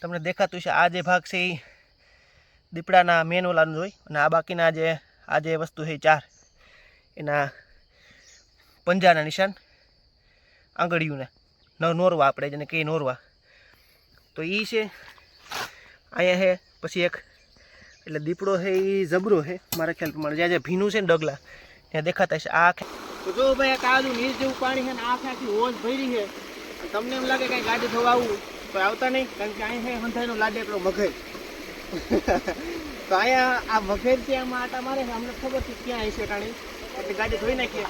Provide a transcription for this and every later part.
તમને દેખાતું છે, આ જે ભાગ છે એ દીપડાના મેન ઓલાનું હોય. અને આ બાકીના જે, આ જે વસ્તુ છે ચાર, એના પંજાના નિશાન આંગળીઓના. નોરવા આપણે, જેને કહીએ નોરવા. તો એ છે, અહીંયા છે, પછી એક, એટલે દીપડો છે એ જબરો છે, મારા ખ્યાલ પ્રમાણે. જ્યાં જ્યાં ભીનું છે ને ડગલા, ત્યાં દેખાતા છે આ તો જો ભાઈ, આ કાળું નીર જેવું પાણી છે ને, આ આખી હોજ ભરી છે. તમને એમ લાગે કઈ ગાડી ધોવા આવું તો આવતા નહીં, કારણ કે અહીંયા સંધાયનો લાડે એટલો મગજ તો અહીંયા આ વઘેર ત્યાં આટા મારે છે, અમને ખબર છે ક્યાં છે કાણી એટલે ગાડી ધોઈ નાખીએ.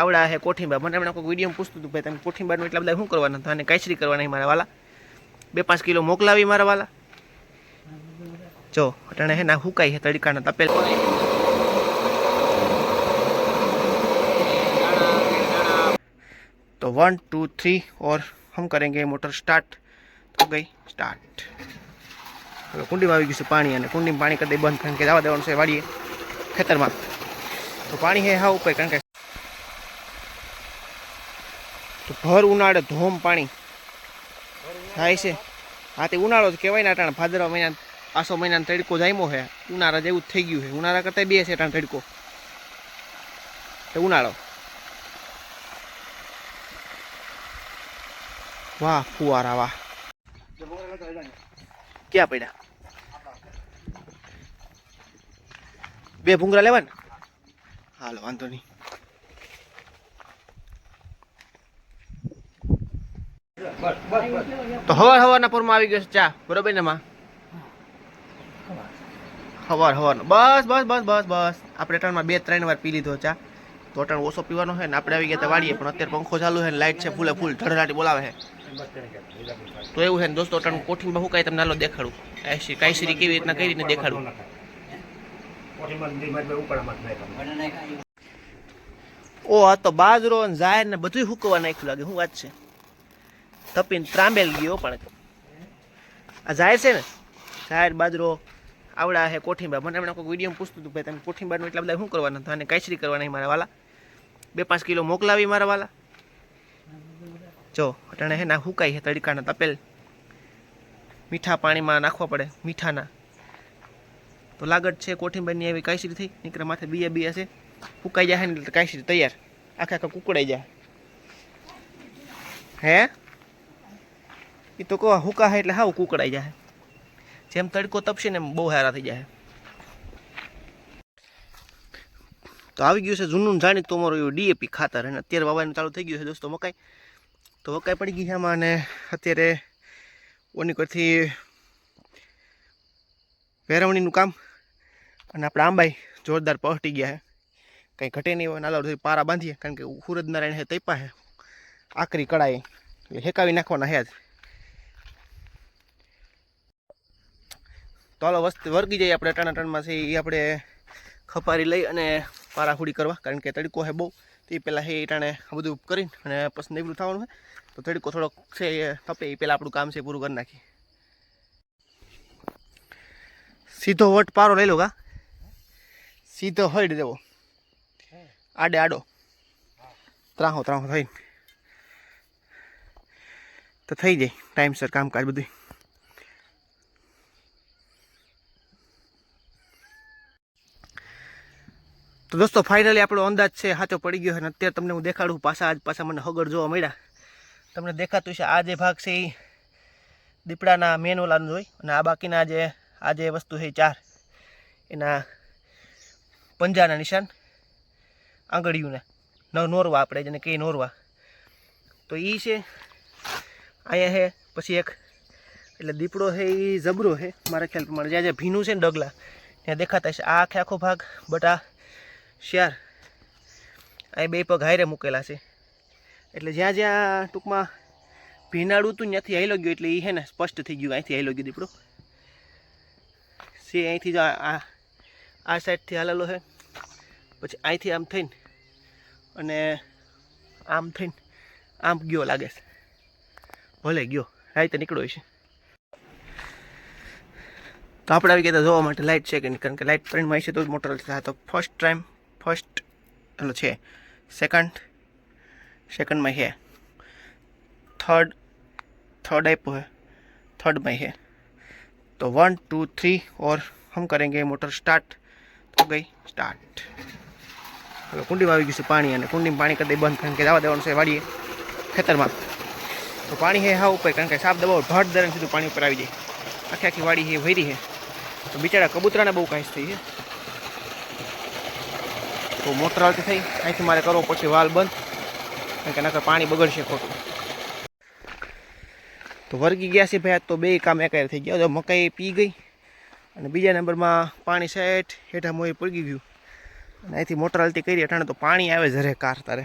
આવડા હે કોઠીંબા. મને હમણાં કોઈ વીડિયો પૂછતું હતું, ભાઈ, તમે કોઠીંબાનું એટલા બધા શું કરવાના? હતા અને કાંઈ કરવાના મારા વાલા. બે પાંચ કિલો મોકલાવી મારા વાલા. જો, અટાણે હે ના હુકાઈ હે તડકાના તપેલ તો વન ટુ થ્રી ઓર हम करेंगे मोटर स्टार्ट तो गई સ્ટાર્ટ હવે કુંડીમાં આવી ગયું છે પાણી અને કુંડીમાં પાણી કરી દે બંધ કારણ કે જવા દેવાનું છે વાડીએ ખેતરમાં તો પાણી હે હા ઉપર કારણ કે તો ભર ઉનાળે ધોમ પાણી થાય છે હા તે ઉનાળો જ કહેવાય ને અટાણે ભાદરવા મહિના આસો મહિનાનો તડકો જામ્યો છે ઉનાળા જેવું જ થઈ ગયું છે ઉનાળા કરતાં બે છે અટાણે તડકો તો ઉનાળો વાહ, ફુવારા વાહ. ક્યાં પડ્યા? બે ભૂંગરા લેવા ને હાલો, વાંધો નહીં. તો હવાર હવારના પૂરમાં આવી ગયો છે ચા, બરોબર ને, માં? હવાર હવારનો. બસ બસ બસ બસ બસ. આપણે ત્રણમાં બે ત્રણ વાર પી લીધો ચા. તો અટાણ ઓછો પીવાનો છે ને, આપણે આવી ગયા વાળીએ, પણ અત્યારે પંખો ચાલુ છે ને લાઇટ છે, ફૂલે ફૂલ ધડધાટી બોલાવે છે. તો એવું છે ને દોસ્તો અટાણ કોઠીમાં શું કાંઈ તમને હાલો દેખાડું. કાંઈ કાંઈ કેવી રીતના કઈ રીતે દેખાડું. ઓ, આ તો બાજરો ને જાહેર ને બધું હુકવા નાખ્યું લાગે, શું વાત છે? તપીને ત્રાંબેલ ગયો પણ. આ જાહેર છે ને? જાહેર બાજરો આવડા છે કોઠીંબા મને હમણાં કોઈ વીડિયો પૂછતું હતું ભાઈ તમે કોઠીંબાનું એટલા બધા શું કરવાના હતા? અને કાંઈ કરવાના મારા વાલા? બે પાંચ કિલો મોકલાવી મારા વાલા? જો, અટાણે હે ના હુકાઈ હે તડકાના તપેલ. મીઠા પાણીમાં નાખવા પડે, મીઠાના. તો લાગડ છે કોઠીંબાની એવી કાયસીરી થઈ, નીકળે માથે બીયા બીયા છે. ફૂકાઈ જાય ને કાયસીરી તૈયાર. આખા આખા કુકડાઈ જાય. હે? એ તો કહો હુકા હે એટલે હાવ કુકડાઈ જાય. જેમ તડકો તપશે ને એમ બહુ સારા થઈ જાય. તો આવી ગયું છે જૂનું જાણી તો અમારું એવું ડીએપી ખાતર. અને અત્યારે વાવવાનું ચાલુ થઈ ગયું છે દોસ્તો, મકાઈ. તો વકાઈ પડી ગઈ છે આમાં અને અત્યારે ઓની કરથી વેરવણીનું કામ અને આપણે આંબાઈ જોરદાર પહોંચી ગયા છે. કંઈ ઘટે નહીં હોય નાલા પારા બાંધીએ. કારણ કે સૂરજ નારાયણ હે તૈપા હે આકરી કડાઈ એટલે હેકાવી નાખવાના હે જ તો હાલો, વસ્તુ વર્ગી જઈએ આપણે ટણા ટણમાં એ આપણે ખપારી લઈ અને પારાખુડી કરવા, કારણ કે તડકો હે બહુ. તે પહેલાં એ ટાણે આ બધું કરીને અને પછી નીકળું થવાનું હોય તો તડકો થોડોક છે એ તપે એ પહેલાં આપણું કામ છે એ પૂરું કરી નાખીએ. સીધો વટ પારો લઈ લો કા સીધો હઈડ દેવો. આડે આડો. ત્રાહો ત્રાહો થઈ તો થઈ જાય ટાઈમસર કામકાજ બધું તો દોસ્તો ફાઇનલી આપણો અંદાજ છે સાચો પડી ગયો અને અત્યારે તમને હું દેખાડું પાછા આજ પાછા મને હગર જોવા મળ્યા. તમને દેખાતું છે, આ જે ભાગ છે એ દીપડાના મેન ઓલાનું હોય અને આ બાકીના જે, આ જે વસ્તુ છે ચાર, એના પંજાના નિશાન, આંગળીઓના નોરવા આપણે, જેને કહીએ નોરવા. તો એ છે, અહીંયા છે, પછી એક, એટલે દીપડો છે એ જબરો છે, મારા ખ્યાલ પ્રમાણે. જ્યાં જ્યાં ભીનું છે ને ડગલા, ત્યાં દેખાતા છે આ આખે આખો ભાગ, બટ શિયાર અહીં બે પગ હાયરે મૂકેલા છે. એટલે જ્યાં જ્યાં ટૂંકમાં ભીનાડું હતું ત્યાંથી હાઈલો ગયો એટલે એ છે ને સ્પષ્ટ થઈ ગયું, અહીંથી હાઈલો ગયો દીપડો. સે, અહીંથી જ આ આ- સાઈડથી હાલેલો છે. પછી અહીંથી આમ થઈને અને આમ થઈને આમ ગયો લાગે છે. ભલે ગયો રાઈતે નીકળ્યો છે તો આપણે આવી ગયા જોવા માટે. લાઇટ છે કે કારણ કે લાઇટ ત્રણમાં છે તો જ મોટર તો ફર્સ્ટ ટાઈમ ફર્સ્ટ એટલે છે સેકન્ડ સેકન્ડમાં છે થર્ડ થર્ડ આપ્યો છે थर्ड में है तो वन टू थ्री और हम करेंगे मोटर स्टार्ट तो गई स्टार्ट હવે કુંડીમાં આવી ગયું છે પાણી અને કુંડીમાં પાણી કરી દઈ બંધ કારણ કે જવા દેવાનું છે વાડીએ ખેતરમાં તો પાણી હે હા ઉપર કારણ કે સાપ દબાવ ભટ દરન સીધું પાણી ઉપર આવી જાય આખી આખી વાડી હે ભરી છે તો બિચારા કબૂતરાને બહુ કાંઈ થઈ છે તો મોટર હાલતી થઈ. અહીંથી મારે કરવો પડશે વાલ બંધ. કારણ કે નકર પાણી બગડશે ખોટું. તો વર્ગી ગયા છે ભાઈ તો બે કામ એકાયર થઈ ગયા. મકાઈ પી ગઈ અને બીજા નંબરમાં પાણી સેટ હેઠા મોએ પડગી ગયું. અને અહીંથી મોટર હાલતી કરી અટાણે તો પાણી આવે જરે કાર તારે.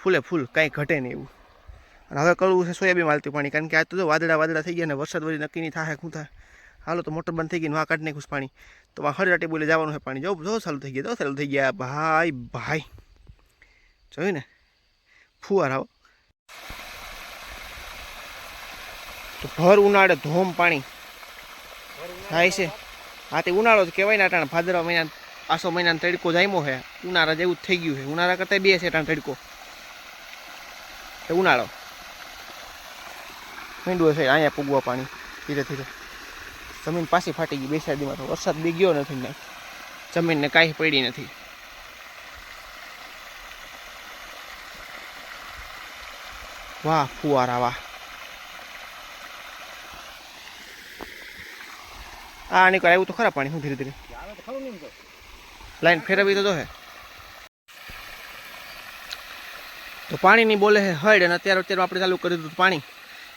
ફૂલે ફૂલ, કાંઈ ઘટે નહીં એવું. અને હવે કરવું છે સોયાબીન હાલતું પાણી. કારણ કે આજ તો વાદળા વાદળા થઈ ગયા ને વરસાદ વળી નક્કી નહીં થાય, શું થાય. હાલો તો મોટર બંધ થઈ ગઈ વાં કાઢી નાખ્યું પાણી. તો વાં હળરાટી બોલે જવાનું છે પાણી. જો જો, ચાલુ થઈ ગયા તો ચાલુ થઈ ગયા. ભાઈ ભાઈ. જોયું ને? ફુવાર આવો. તો ભર ઉનાળે ધોમ પાણી. થાય છે. હા તે ઉનાળો જ કહેવાય ને અટાણે ભાદરવા મહિના આસો મહિનાનો તડકો જામ્યો છે. ઉનાળા જેવું જ થઈ ગયું છે. ઉનાળા કરતાં બે છે અટાણે તડકો. એ ઉનાળો. મીંડું હશે, અહીંયા પૂગવા પાણી, ધીરે ધીરે. જમીન પાછી ફાટી ગઈ બેસાડીમાં તો વરસાદ બી ગયો નથી ને. જમીનને કાંઈ પડી નથી. વાહ, ફુવારા, વાહ. આ નીકળ આવ્યું તો ખરા પાણી, હું ધીરે ધીરે. લાઈન ફેરવી તો હે. તો પાણીની બોલે હે હળ અને અત્યારે અત્યારે આપણે ચાલુ કરી દીધું પાણી.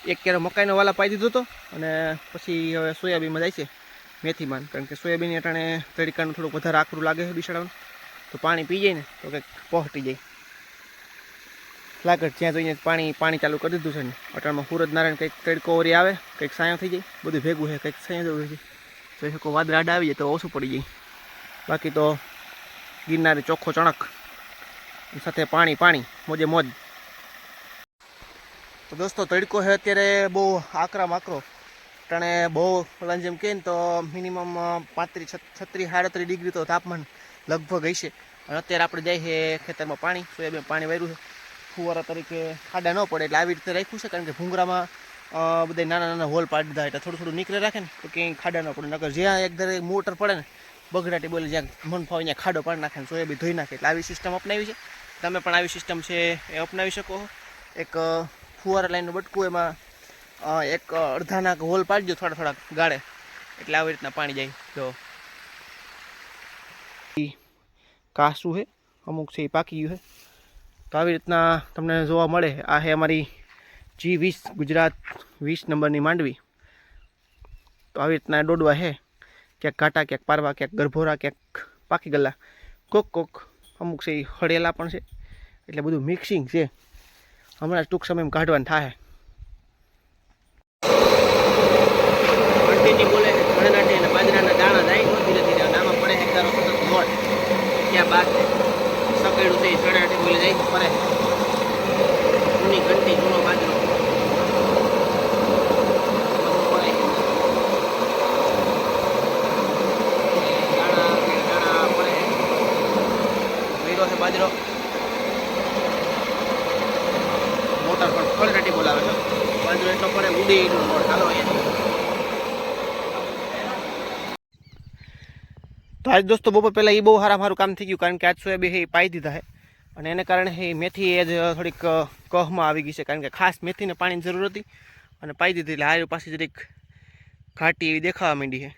એક કેરો મકાઈનો વાલા પાઈ દીધો હતો અને પછી હવે સોયાબીનમાં જાય છે મેથીમાં. કારણ કે સોયાબીન અટાણે તડકાનું થોડુંક વધારે આકરું લાગે છે બિસાડાનું તો પાણી પી જાય ને, તો કંઈક પહોંચી જાય. લાગટ જ્યાં જોઈને પાણી પાણી ચાલુ કરી દીધું છે ને, અટાણમાં સુરજ નારાયણ કંઈક તડકો ઓરી આવે, કંઈક સાયો થઈ જાય, બધું ભેગું છે, કંઈક સાયો જવું છે. જોઈ શકો વાદળ આડા આવી જાય તો ઓછું પડી જાય. બાકી તો ગિરનારી ચોખ્ખો ચણક. સાથે પાણી પાણી, મોજે મોજ. તો દોસ્તો, તડકો છે અત્યારે બહુ આકરા માકરો ટાણે બહુ ઓલા જેમ કહે ને તો મિનિમમ પાંત્રીસ છત્રીસ સાડત્રીસ ડિગ્રી તો તાપમાન લગભગ હશે. અને અત્યારે આપણે જાય છે ખેતરમાં પાણી, સોયાબીન પાણી વાર્યું છે ફુવારા તરીકે ખાડા ન પડે એટલે આવી રીતે રાખ્યું છે, કારણ કે ભૂંગરામાં બધા નાના નાના હોલ પાડી દીધા એટલે થોડું થોડું નીકળે રાખે ને, તો ક્યાંય ખાડા ન પડે. નકર જ્યાં એક ધારે મોટર પડે ને બગડાટી બોલે જ્યાં મન ફાવે ત્યાં ખાડો પાડી નાખે સોયાબીન ધોઈ નાખે. એટલે આવી સિસ્ટમ અપનાવી છે. તમે પણ આવી સિસ્ટમ છે એ અપનાવી શકો એક ફુવારા લાઈનનું બટકું એમાં એક અડધાના હોલ પાડજો થોડા થોડા ગાળે. એટલે આવી રીતના પાણી જાય. ઈ કાસું છે અમુક છે એ પાકી ગયું છે તો આવી રીતના તમને જોવા મળે. આ છે અમારી જી વીસ ગુજરાત વીસ નંબરની માંડવી. તો આવી રીતના ડોડવા છે ક્યાંક ઘાટા, ક્યાંક પારવા, ક્યાંક ગરભોરા, ક્યાંક પાકી ગયેલા. કોક કોક અમુક છે એ હળેલા પણ છે. એટલે બધું મિક્સિંગ છે. હમણાં ટૂંક સમયમાં કાઢવાનું થાય. આંટીની બોલે છે અને બાજરાના દાણા જાય ધીરે ધીરે આમાં પડે છે તારો સતત લોટ ત્યાં બાદ સકેડું થઈ એ બોલે જાય પડે જૂની ઘંટી, જૂનો બાજરો. બાજરો મોટર પણ ફળરાટી બોલાવે છે બાજરો એટલો પડે ઉડે હાલો તો આજ દોસ્તો બપોર પહેલાં એ બહુ સારા મારું કામ થઈ ગયું કારણ કે આજ સોયાબી એ પાઈ દીધા છે અને એને કારણે એ મેથી એ જ થોડીક કહમાં આવી ગઈ છે કારણ કે ખાસ મેથીને પાણીની જરૂર હતી અને પાઈ દીધી એટલે આ પાછી જરીક ઘાટી એવી દેખાવા માંડી છે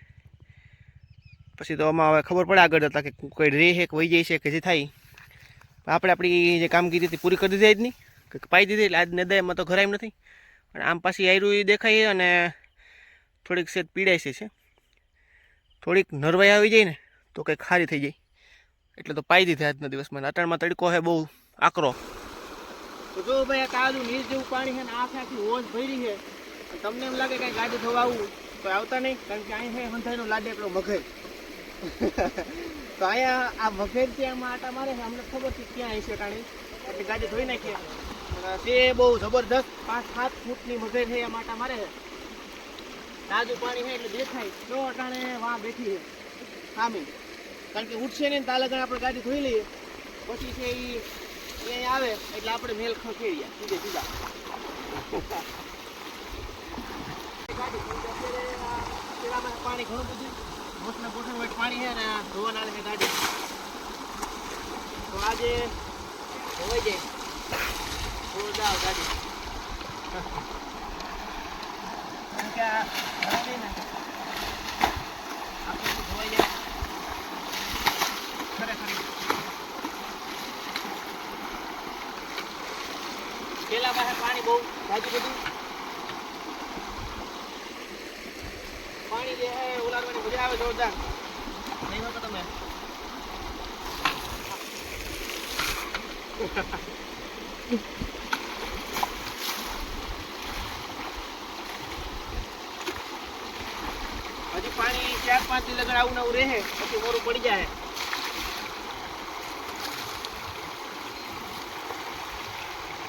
પછી તો આમાં હવે ખબર પડે આગળ જતા કે કોઈ રે છે કે વહી જાય છે કે જે થાય. આપણે આપણી જે કામગીરી હતી પૂરી કરી દીધી આજની કે પાઈ દીધી એટલે આજ નદાયમાં તો ઘરાય નથી. અને આમ પાછી આયરું દેખાય અને થોડીક સેજ પીડાય છે થોડીક નરવાઈ આવી જાય ને તો કંઈક ખારી થઈ જાય. એટલે તો પાઈ દીધી આજના દિવસમાં. અટાણમાં તડકો છે બહુ આકરો. તો જો ભાઈ, આ કાળું નીર જેવું પાણી છે ને આખે આખી ઓજ ભરી છે તમને એમ લાગે કાંઈ ગાડી ધોવા આવું તો આવતા નહીં, કારણ કે અહીં છે લાડે એટલો મઘર તો અહીંયા આ વઘેર છે આમાં આટા મારે છે, અમને ખબર છે ક્યાં હશે કાણી એટલે ગાડી ધોઈ નાખીએ. તે બહુ જબરદસ્ત પાંચ, સાત ફૂટની મગર છે એમાં આટા મારે છે તાજું પાણી છે એટલે દેખાય. તો અટાણે વાં બેઠી છે. સામે. કારણ કે ઉઠશે ને ત્યાં લગન આપણે ગાડી ધોઈ લઈએ. પછી છે એ અહીંયા આવે એટલે આપણે મેલ ખસેડીએ સીધે, સીધા. પાણી ઘણું બધું. મોટને ગોઠણ વચ્ચે પાણી છે ને ધોવા નાલે ગાડી. તો આજે ધોવાઈ જાય. પેલા પાસે પાણી બહુ જાજુ બધું પાણી જે છે ઉલાડવાની મજા આવે જોરદાર નહીં હોતો તમે હજી પાણી ચાર પાંચ દી લગન આવું નવું રહે, પછી મોરું પડી જાય.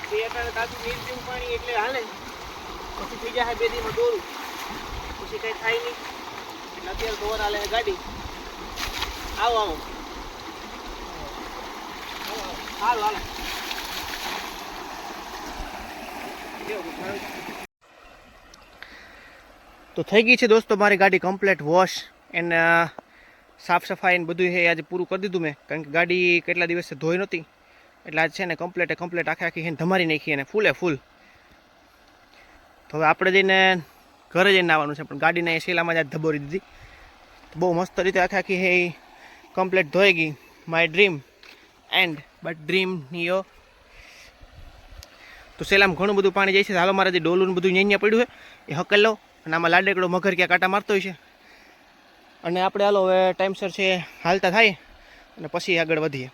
બે તાજું નીર જેવું પાણી એટલે હાલે. પછી થઈ જાય બે દીમાં દોરું. પછી કઈ થાય નહીં. અત્યારે દોર હાલે ગાડી. આવો આવો. હાલો હાલો. તો થઈ ગઈ છે દોસ્તો મારી ગાડી કમ્પ્લેટ વોશ. એને સાફ સફાઈ ને બધું છે આજે પૂરું કરી દીધું મેં. કારણ કે ગાડી કેટલા દિવસથી ધોઈ નહોતી. એટલે આજ છે ને કમ્પ્લેટે કમ્પ્લેટ આખી આખી એને ધમારી નાખી અને ફૂલે ફૂલ તો હવે આપણે જઈને ઘરે જઈને આવવાનું છે, પણ ગાડીને એ શીલામાં જ આજ ધબોરી દીધી. બહુ મસ્ત રીતે આખી આખી હે કમ્પ્લેટ ધોઈ ગઈ. My dream and but dream neo તો સેલામાં ઘણું બધું પાણી જાય છે. હાલો મારા જે ડોલું બધું અહીંયા પડ્યું છે, એ હકેલો અને આમાં લાડેકડો મગર ક્યાં કાંટા મારતો હોય છે. અને આપણે હાલો હવે ટાઈમસર છે, હાલતા થાય. અને પછી આગળ વધીએ.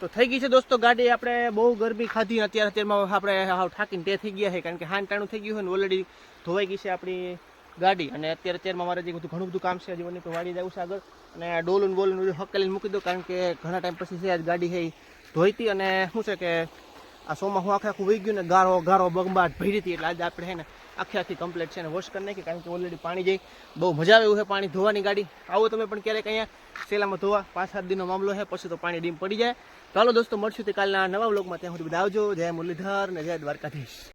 તો થઈ ગઈ છે દોસ્તો ગાડી, આપણે બહુ ગરમી ખાધી અત્યારે, અત્યારમાં આપણે હાવ ઠાકીને તે થઈ ગયા છે, કારણ કે હાન ટાણું થઈ ગયું હોય ને ઓલરેડી ધોવાઈ ગઈ છે આપણી ગાડી. અને અત્યારે, અત્યારમાં મારે જે બધું ઘણું બધું કામ છે જીવનની વાડી જવું છે આગળ. અને ડોલું બોલું બધું હકેલીને મૂકી દો કારણ કે ઘણા ટાઈમ પછી છે, આજ ગાડી છે એ ધોઈતી. અને શું છે કે આ સોમાં હું આખે આખું વહી ગયું ને ગારો ગારો બગબાટ ભરી હતી, એટલે આજે આપણે છે ને આખી આખી કમ્પ્લીટ છે ને વોશ કરી નાખી કારણ કે ઓલરેડી પાણી જાય બહુ મજા આવે એવું છે, પાણી ધોવાની ગાડી. આવો તમે પણ ક્યારેક અહીંયા સેલામાં ધોવા. પાંચ સાત દિનનો મામલો છે, પછી તો પાણી ડીમ પડી જાય. ચાલો દોસ્તો, મળશું તે કાલના નવા વ્લોગમાં ત્યાં સુધી બધા આવજો. જય મુરલીધર ને જય દ્વારકાધીશ.